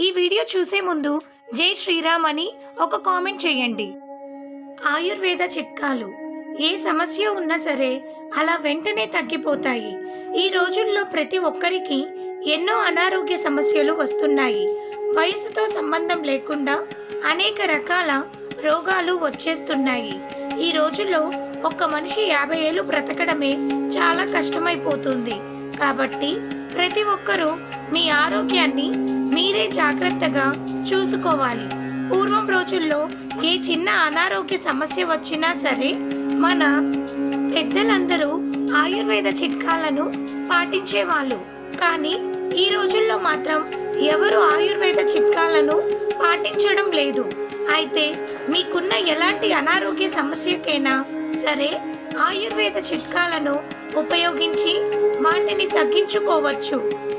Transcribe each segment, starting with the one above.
ఈ వీడియో చూసే ముందు జై శ్రీరామ్ అని ఒక కామెంట్ చేయండి. ఆయుర్వేద చిట్కాలు. ఏ సమస్య ఉన్నా సరే అలా వెంటనే తగ్గిపోతాయి. ఈ రోజుల్లో ప్రతి ఒక్కరికి ఎన్నో అనారోగ్య సమస్యలు వస్తున్నాయి. వయసుతో సంబంధం లేకుండా అనేక రకాల రోగాలు వచ్చేస్తున్నాయి. ఈ రోజుల్లో ఒక్క మనిషి యాభై ఏళ్ళు బ్రతకడమే చాలా కష్టమైపోతుంది. కాబట్టి ప్రతి ఒక్కరూ మీ ఆరోగ్యాన్ని మీరే జాగ్రత్తగా చూసుకోవాలి. పూర్వం రోజుల్లో ఏ చిన్న అనారోగ్య సమస్య వచ్చినా సరే మన పెద్దలందరూ ఆయుర్వేద చిట్కాలను పాటించేవాళ్ళు. కానీ ఈ రోజుల్లో మాత్రం ఎవరు ఆయుర్వేద చిట్కాలను పాటించడం లేదు. అయితే మీకున్న ఎలాంటి అనారోగ్య సమస్యకైనా సరే ఆయుర్వేద చిట్కాలను ఉపయోగించి వాటిని తగ్గించుకోవచ్చు.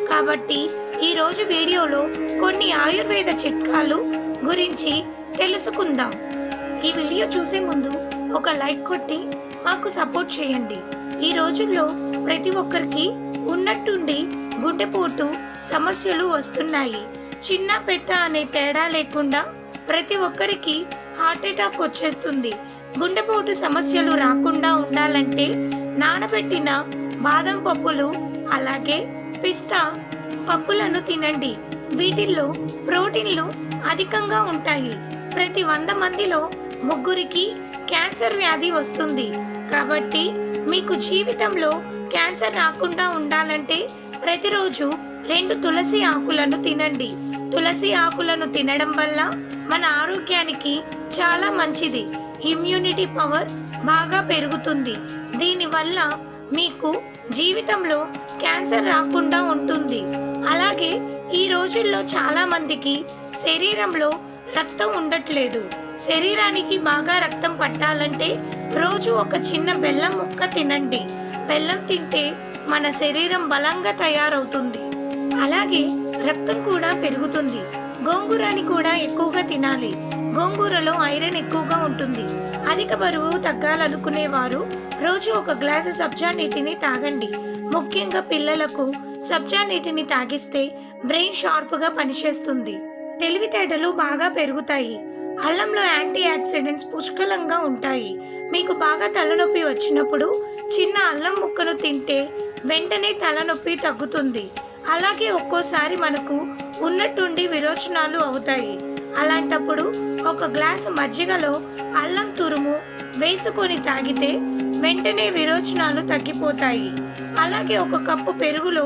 కాబట్టి ఈరోజు వీడియోలో కొన్ని ఆయుర్వేద చిట్కాలు గురించి తెలుసుకుందాం. ఈ వీడియో చూసే ముందు ఒక లైక్ కొట్టి మాకు సపోర్ట్ చేయండి. ఈ రోజుల్లో ప్రతి ఒక్కరికి ఉన్నట్టుండి గుడ్డెపోటు సమస్యలు వస్తున్నాయి. చిన్న పెద్ద అనే తేడా లేకుండా ప్రతి ఒక్కరికి హార్ట్ అటాక్ వచ్చేస్తుంది. గుండెపోటు సమస్యలు రాకుండా ఉండాలంటే నానబెట్టిన బాదం పప్పులు అలాగే పిస్తా పప్పులను తినండి. వీటిల్లో ప్రోటీన్లు అధికంగా ఉంటాయి. ప్రతి వంద మందిలో ముగ్గురికి క్యాన్సర్ వ్యాధి వస్తుంది. కాబట్టి మీకు జీవితంలో క్యాన్సర్ రాకుండా ఉండాలంటే ప్రతిరోజు రెండు తులసి ఆకులను తినండి. తులసి ఆకులను తినడం వల్ల మన ఆరోగ్యానికి చాలా మంచిది. ఇమ్యూనిటీ పవర్ బాగా పెరుగుతుంది. దీనివల్ల మీకు జీవితంలో క్యాన్సర్ రాకుండా ఉంటుంది. అలాగే ఈ రోజుల్లో చాలా మందికి శరీరంలో రక్తం ఉండట్లేదు. శరీరానికి బాగా రక్తం పట్టాలంటే రోజు ఒక చిన్న బెల్లం ముక్క తినండి. బెల్లం తింటే మన శరీరం బలంగా తయారవుతుంది. అలాగే రక్తం కూడా పెరుగుతుంది. గోంగూరని కూడా ఎక్కువగా తినాలి. గోంగూరలో ఐరన్ ఎక్కువగా ఉంటుంది. అధిక బరువు తగ్గాలనుకునే వారు రోజు ఒక గ్లాసు సబ్జా నీటిని తాగండి. ముఖ్యంగా పిల్లలకు సబ్జా నీటిని తాగిస్తే బ్రెయిన్ షార్ప్గా పనిచేస్తుంది. తెలివితేటలు బాగా పెరుగుతాయి. అల్లంలో యాంటీ యాక్సిడెంట్స్ పుష్కలంగా ఉంటాయి. మీకు బాగా తలనొప్పి వచ్చినప్పుడు చిన్న అల్లం ముక్కను తింటే వెంటనే తలనొప్పి తగ్గుతుంది. అలాగే ఒక్కోసారి మనకు ఉన్నట్టుండి విరోచనాలు అవుతాయి. అలాంటప్పుడు ఒక గ్లాసు మజ్జిగలో అల్లం తురుము వేసుకొని తాగితే వెంటనే విరోచనాలు తగ్గిపోతాయి. అలాగే ఒక కప్పు పెరుగులో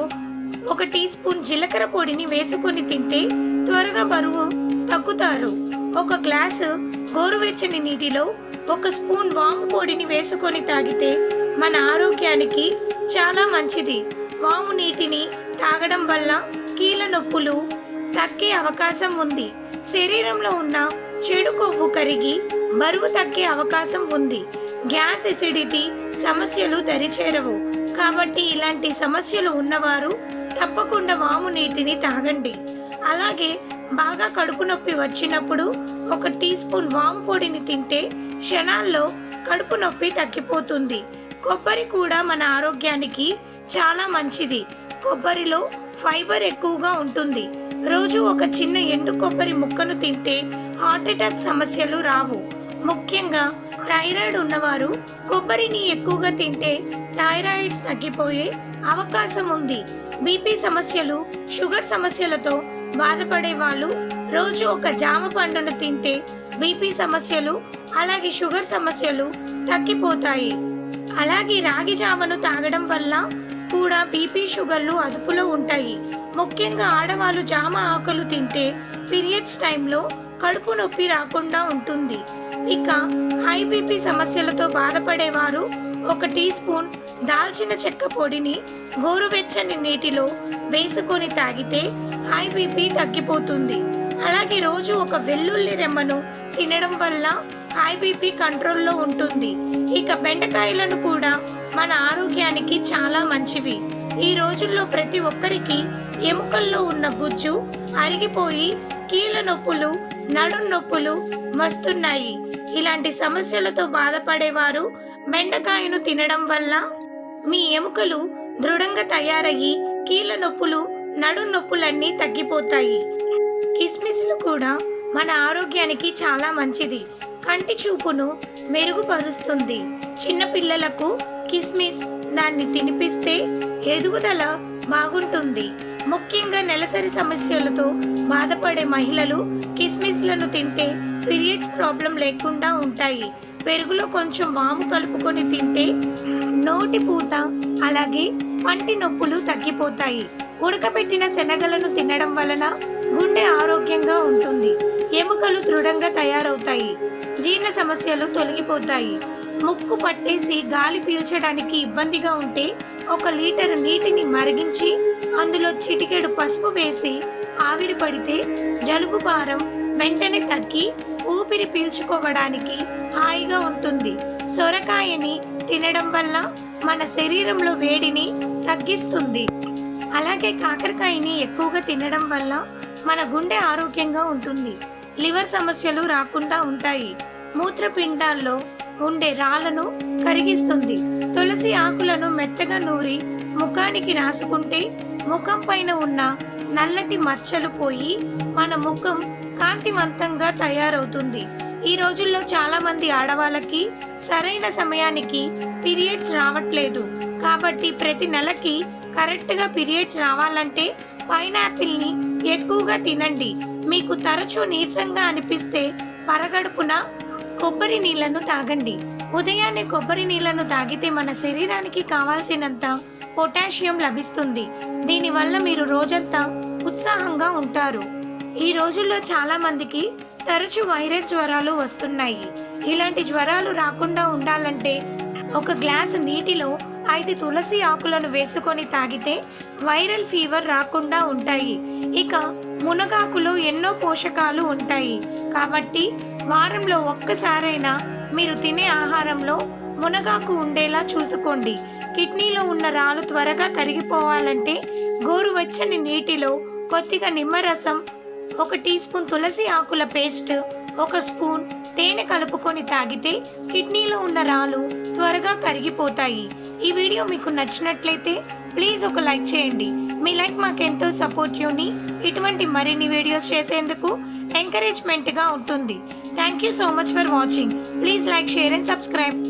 ఒక టీ స్పూన్ జీలకర్ర పొడిని వేసుకొని తింటే త్వరగా బరువు తగ్గుతారు. ఒక గ్లాసు గోరువెచ్చని నీటిలో ఒక స్పూన్ వాము పొడిని వేసుకొని తాగితే మన ఆరోగ్యానికి చాలా మంచిది. వాము నీటిని తాగడం వల్ల కీళ్ళ నొప్పులు తగ్గే అవకాశం ఉంది. శరీరంలో ఉన్న చెడు కొవ్వు కరిగి బరువు తగ్గే అవకాశం ఉంది. గ్యాస్ ఎసిడిటీ సమస్యలు దరిచేరవు. కాబట్టి ఇలాంటి సమస్యలు ఉన్నవారు తప్పకుండా వాము నీటిని తాగండి. అలాగే బాగా కడుపు నొప్పి వచ్చినప్పుడు ఒక టీ స్పూన్ వాము పొడిని తింటే క్షణాల్లో కడుపు నొప్పి తగ్గిపోతుంది. కొబ్బరి కూడా మన ఆరోగ్యానికి చాలా మంచిది. కొబ్బరిలో ఫైబర్ ఎక్కువగా ఉంటుంది. రోజు ఒక చిన్న ఎండు కొబ్బరి ముక్కను తింటే హార్ట్ అటాక్ సమస్యలు రావు. ముఖ్యంగా థైరాయిడ్ ఉన్నవారు కొబ్బరిని ఎక్కువగా తింటే థైరాయిడ్స్ తగ్గిపోయే అవకాశం ఉంది. బీపీ సమస్యలు షుగర్ సమస్యలతో బాధపడే వాళ్ళు రోజు ఒక జామ పండును తింటే బీపీ సమస్యలు అలాగే షుగర్ సమస్యలు తగ్గిపోతాయి. అలాగే రాగి జామను తాగడం వల్ల కూడా బీపీ షుగర్లు అదుపులో ఉంటాయి. ముఖ్యంగా ఆడవాళ్ళు జామ ఆకులు తింటే పీరియడ్స్ టైంలో కడుపు నొప్పి రాకుండా ఉంటుంది. ఇక హై బీపీ సమస్యలతో బాధపడేవారు ఒక టీ స్పూన్ దాల్చిన చెక్క పొడిని గోరువెచ్చని నీటిలో వేసుకొని తాగితే హై బీపీ తగ్గిపోతుంది. అలాగే రోజు ఒక వెల్లుల్లి రెమ్మను తినడం వల్ల హై బీపీ కంట్రోల్లో ఉంటుంది. ఇక బెండకాయలను కూడా మన ఆరోగ్యానికి చాలా మంచివి. ఈ రోజుల్లో ప్రతి ఒక్కరికి ఎముకల్లో ఉన్న గుజ్జు అరిగిపోయి కీళ్ళ నొప్పులు నడుం నొప్పులు వస్తున్నాయి. ఇలాంటి సమస్యలతో బాధపడేవారు బెండకాయను తినడం వల్ల మీ ఎముకలు దృఢంగా తయారయ్యి కీళ్ళ నొప్పులు నడుం నొప్పులన్నీ తగ్గిపోతాయి. కిస్మిస్లు కూడా మన ఆరోగ్యానికి చాలా మంచిది. కంటి చూపును మెరుగుపరుస్తుంది. చిన్నపిల్లలకు కిస్మిస్ దాన్ని తినిపిస్తే ఎదుగుదల బాగుంటుంది. ముఖ్యంగా నెలసరి సమస్యలతో బాధపడే మహిళలు కిస్మిస్లను తింటే పీరియడ్స్ ప్రాబ్లం లేకుండా ఉంటాయి. పెరుగులో కొంచెం వాము కలుపుకొని తింటే నోటి పూత అలాగే పంటి నొప్పులు తగ్గిపోతాయి. ఉడకబెట్టిన శనగలను తినడం వలన గుండె ఆరోగ్యంగా ఉంటుంది. ఎముకలు దృఢంగా తయారవుతాయి. జీర్ణ సమస్యలు తొలగిపోతాయి. ముక్కు పట్టేసి గాలి పీల్చడానికి ఇబ్బందిగా ఉంటే ఒక లీటర్ నీటిని మరిగించి అందులో చిటికెడు పసుపు వేసి ఆవిరి పడితే జలుబు భారం వెంటనే తగ్గి ఊపిరి పీల్చుకోవడానికి హాయిగా ఉంటుంది. సొరకాయని తినడం వల్ల మన శరీరంలో వేడిని తగ్గిస్తుంది. అలాగే కాకరకాయని ఎక్కువగా తినడం వల్ల మన గుండె ఆరోగ్యంగా ఉంటుంది. లివర్ సమస్యలు రాకుండా ఉంటాయి. మూత్రపిండాల్లో ఉండే రాళ్ళను కరిగిస్తుంది. తులసి ఆకులను మెత్తగా నూరి ముఖానికి రాసుకుంటే ముఖం పైన ఉన్న నల్లటి మచ్చలు పోయి మన ముఖం కాంతివంతంగా తయారవుతుంది. ఈ రోజుల్లో చాలా మంది ఆడవాళ్ళకి సరైన సమయానికి పీరియడ్స్ రావట్లేదు. కాబట్టి ప్రతి నెలకి కరెక్ట్గా పీరియడ్స్ రావాలంటే పైనాపిల్ని ఎక్కువగా తినండి. మీకు తరచూ నీరసంగా అనిపిస్తే పరగడుపున కొబ్బరి నీళ్ళను తాగండి. ఉదయాన్నే కొబ్బరి నీళ్ళను తాగితే మన శరీరానికి కావాల్సినంత పొటాషియం లభిస్తుంది. దీనివల్ల మీరు రోజంతా ఉత్సాహంగా ఉంటారు. ఈ రోజుల్లో చాలా మందికి తరచు వైరల్ జ్వరాలు వస్తున్నాయి. ఇలాంటి జ్వరాలు రాకుండా ఉండాలంటే ఒక గ్లాసు నీటిలో ఐదు తులసి ఆకులను వేసుకొని తాగితే వైరల్ ఫీవర్ రాకుండా ఉంటాయి. ఇక మునగాకులో ఎన్నో పోషకాలు ఉంటాయి. కాబట్టి వారంలో ఒక్కసారైనా మీరు తినే ఆహారంలో మునగాకు ఉండేలా చూసుకోండి. కిడ్నీలో ఉన్న రాళ్ళు త్వరగా కరిగిపోవాలంటే గోరువెచ్చని నీటిలో కొద్దిగా నిమ్మరసం ఒక టీ స్పూన్ తులసి ఆకుల పేస్ట్ ఒక స్పూన్ తేనె కలుపుకొని తాగితే కిడ్నీలో ఉన్న రాళ్ళు త్వరగా కరిగిపోతాయి. ఈ వీడియో మీకు నచ్చినట్లయితే ప్లీజ్ ఒక లైక్ చేయండి. మీ లైక్ మాకెంతో సపోర్టివ్ని ఇటువంటి మరిన్ని వీడియోస్ చేసేందుకు ఎంకరేజ్మెంట్గా ఉంటుంది. Thank you so much for watching. Please like share and subscribe.